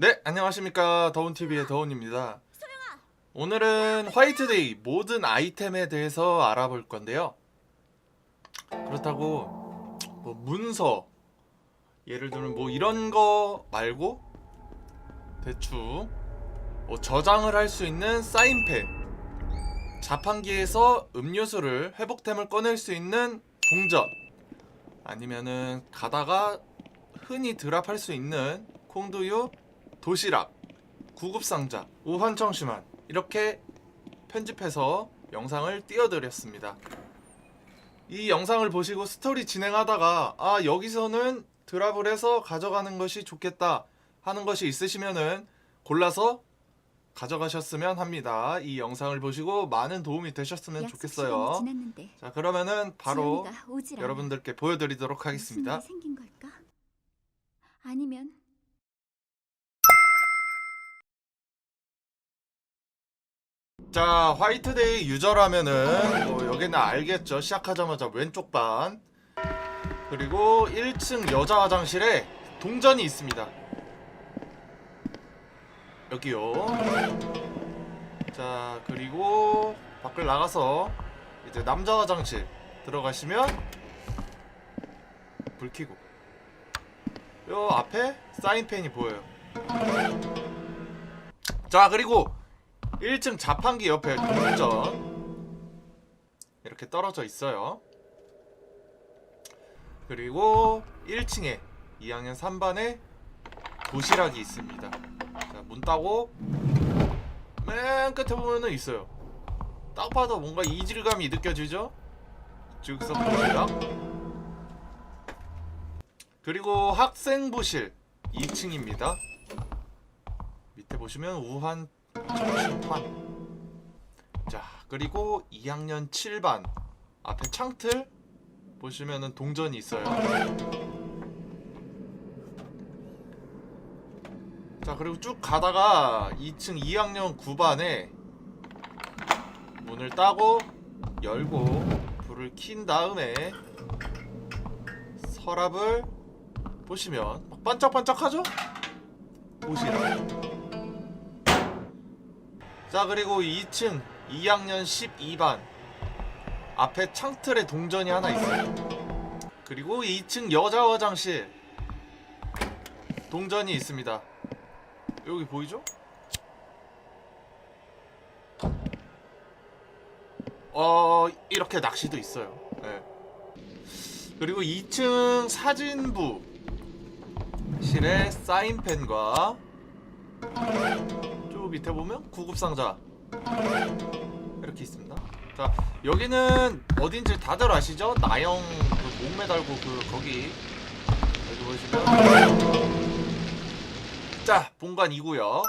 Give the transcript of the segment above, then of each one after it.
네, 안녕하십니까. 더운TV의 더운입니다. 오늘은 화이트데이 모든 아이템에 대해서 알아볼 건데요. 그렇다고 뭐 문서 예를 들면 뭐 이런 거 말고 대충 뭐 저장을 할 수 있는 사인펜 자판기에서 음료수를 회복템을 꺼낼 수 있는 동전 아니면은 가다가 흔히 드랍할 수 있는 콩두유 도시락, 구급상자, 우환청심환 이렇게 편집해서 영상을 띄워드렸습니다. 이 영상을 보시고 스토리 진행하다가 아 여기서는 드랍을 해서 가져가는 것이 좋겠다 하는 것이 있으시면은 골라서 가져가셨으면 합니다. 이 영상을 보시고 많은 도움이 되셨으면 좋겠어요. 자 그러면은 바로. 여러분들께 보여드리도록 하겠습니다. 아니면 자 화이트데이 유저라면은 뭐 여기는 알겠죠. 시작하자마자 왼쪽 반. 그리고 1층 여자 화장실에 동전이 있습니다. 여기요. 자 그리고 밖을 나가서 이제 남자 화장실 들어가시면 불 켜고. 요 앞에 사인펜이 보여요. 자 그리고 1층 자판기 옆에 동전 이렇게 떨어져 있어요. 그리고 1층에 2학년 3반에 도시락이 있습니다. 자, 문 따고 맨 끝에 보면은 있어요. 딱 봐도 뭔가 이질감이 느껴지죠? 즉석 도시락. 그리고 학생부실 2층입니다. 밑에 보시면 우한. 자, 그리고 2학년 7반 앞에 창틀 보시면은 동전이 있어요. 자, 그리고 쭉 가다가 2층 2학년 9반에 문을 따고 열고 불을 킨 다음에 서랍을 보시면 막 반짝반짝하죠? 보시라. 자 그리고 2층 2학년 12반. 앞에 창틀에 동전이 하나 있어요. 그리고 2층 여자 화장실. 동전이 있습니다. 여기 보이죠? 어 이렇게 낚시도 있어요. 네. 그리고 2층 사진부. 실에 사인펜과 쭉 밑에 보면 구급상자 이렇게 있습니다. 자 여기는 어딘지 다들 아시죠? 나영 그 목 매 달고 그 거기 여기 보시면 자 본관 이고요.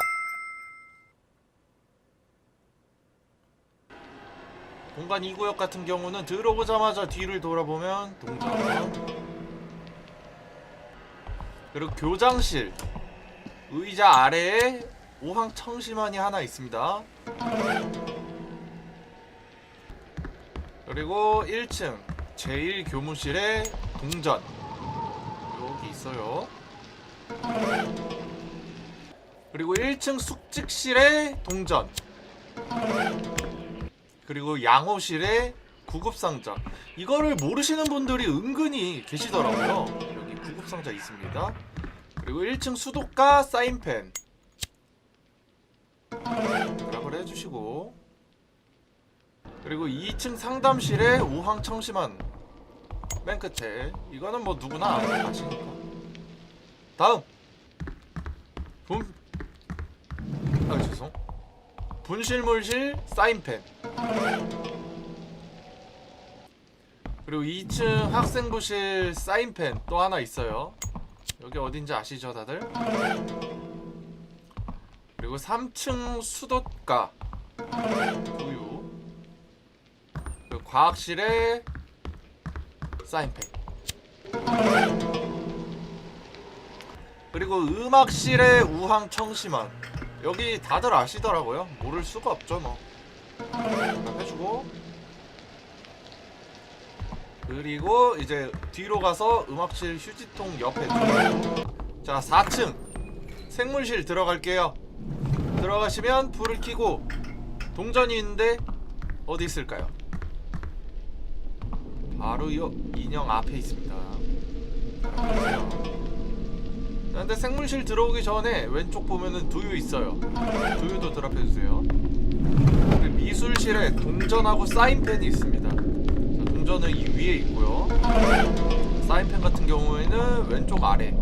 본관 2구역 같은 경우는 들어오자마자 뒤를 돌아보면 동전 그리고 교장실 의자 아래에 오황 청심환이 하나 있습니다. 그리고 1층 제1교무실에 동전 여기 있어요. 그리고 1층 숙직실에 동전 그리고 양호실에 구급상자 이거를 모르시는 분들이 은근히 계시더라고요. 여기 구급상자 있습니다. 그리고 1층 수도가 사인펜 드랍을 해주시고. 그리고 2층 상담실에 우황 청심환. 맨 끝에. 이거는 뭐 누구나 아시니까. 다음. 분. 아, 죄송. 분실물실 사인펜. 그리고 2층 학생부실 사인펜 또 하나 있어요. 여기 어딘지 아시죠 다들? 그리고 3층 수도가. 우유 그리고 과학실에 사인펜. 그리고 음악실에 우황 청심환. 여기 다들 아시더라고요. 모를 수가 없죠 뭐. 해주고. 그리고 이제 뒤로 가서 음악실 휴지통 옆에. 두고 자 4층. 생물실 들어갈게요. 들어가시면 불을 켜고 동전이 있는데 어디 있을까요? 바로 요 인형 앞에 있습니다. 근데 생물실 들어오기 전에 왼쪽 보면은 두유 있어요. 두유도 드랍해 주세요. 그리고 미술실에 동전하고 사인펜이 있습니다. 자, 동전은 이 위에 있고요. 사인펜 같은 경우에는 왼쪽 아래.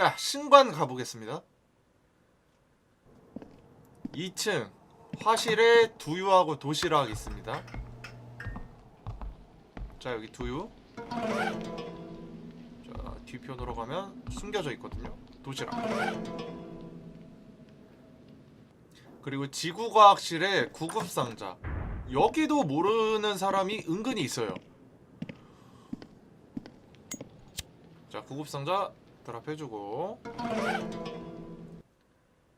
자, 신관 가보겠습니다. 2층 화실에 두유하고 도시락 있습니다. 자, 여기 두유. 자, 뒤편으로 가면 숨겨져 있거든요. 도시락. 그리고 지구과학실에 구급상자. 여기도 모르는 사람이 은근히 있어요. 자, 구급상자 드랍해주고.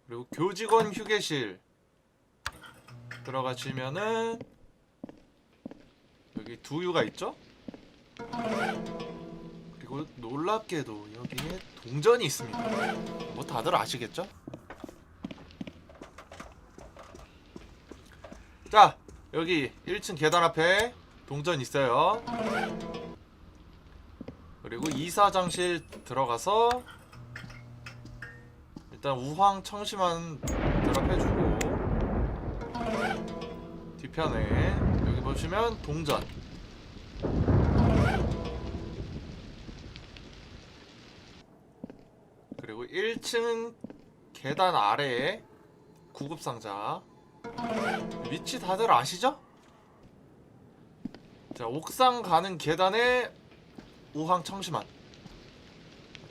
그리고 교직원 휴게실 들어가시면은 여기 두유가 있죠? 그리고 놀랍게도 여기에 동전이 있습니다. 뭐 다들 아시겠죠? 자, 여기 1층 계단 앞에 동전 있어요. 그리고 이사장실 들어가서 일단 우황 청심환 드랍해주고 뒤편에 여기 보시면 동전 그리고 1층 계단 아래에 구급상자 위치 다들 아시죠? 자 옥상 가는 계단에 우황 청심환.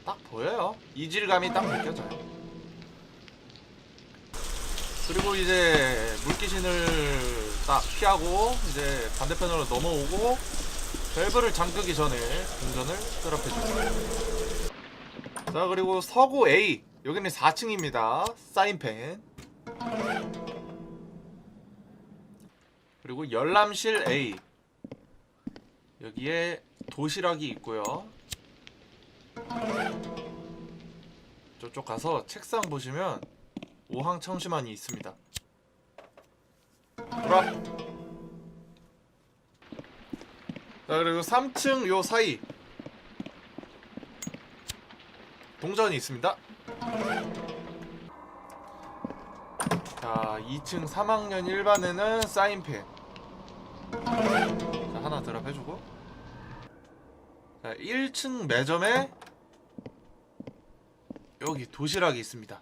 딱 보여요. 이질감이 딱 느껴져요. 그리고 이제 물귀신을 딱 피하고 이제 반대편으로 넘어오고 밸브를 잠그기 전에 동전을 드랍해주세요 자 그리고 서고 A. 여기는 4층입니다. 사인펜. 그리고 열람실 A. 여기에 도시락이 있고요. 저쪽 가서 책상 보시면 오항 청심환이 있습니다. 돌아. 자 그리고 3층 요 사이 동전이 있습니다. 자 2층 3학년 1반에는 사인펜. 자 하나 드랍해주고 자 1층 매점에 여기 도시락이 있습니다.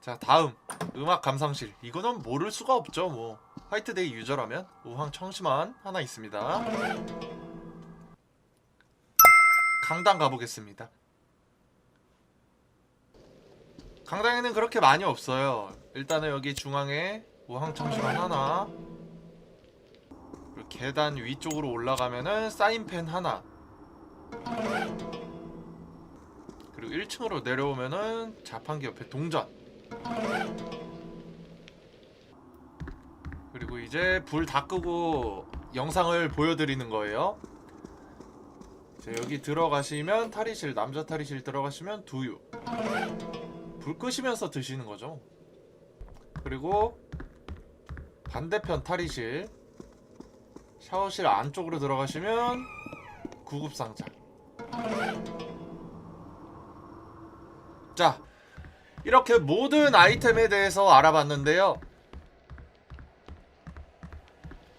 자 다음. 음악 감상실. 이거는 모를 수가 없죠 뭐. 화이트데이 유저라면 우황 청심환 하나 있습니다. 강당 가보겠습니다. 강당에는 그렇게 많이 없어요. 일단은 여기 중앙에 우황 청심환 하나 계단 위쪽으로 올라가면은 사인펜 하나. 그리고 1층으로 내려오면은 자판기 옆에 동전. 그리고 이제 불 다 끄고 영상을 보여드리는 거예요. 자, 여기 들어가시면 탈의실 남자 탈의실 들어가시면 두유. 불 끄시면서 드시는 거죠. 그리고 반대편 탈의실 샤워실 안쪽으로 들어가시면 구급 상자. 자 이렇게 모든 아이템에 대해서 알아봤는데요.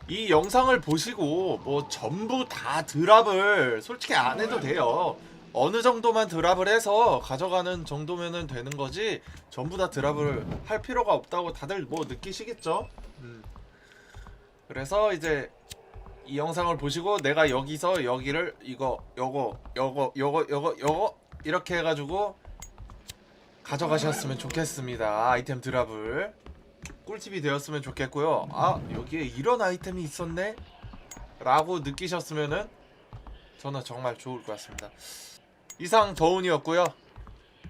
이 영상을 보시고 뭐 전부 다 드랍을 솔직히 안 해도 돼요. 어느 정도만 드랍을 해서 가져가는 정도면은 되는 거지 전부 다 드랍을 할 필요가 없다고 다들 뭐 느끼시겠죠? 음. 그래서 이제 이 영상을 보시고 내가 여기서 여기를 이거 요거 요거 요거 요거 요거 이렇게 해가지고 가져가셨으면 좋겠습니다. 아이템 드랍을. 꿀팁이 되었으면 좋겠고요. 아 여기에 이런 아이템이 있었네? 라고 느끼셨으면은 저는 정말 좋을 것 같습니다. 이상 더운이었고요.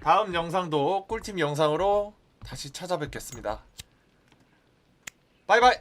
다음 영상도 꿀팁 영상으로 다시 찾아뵙겠습니다. 바이바이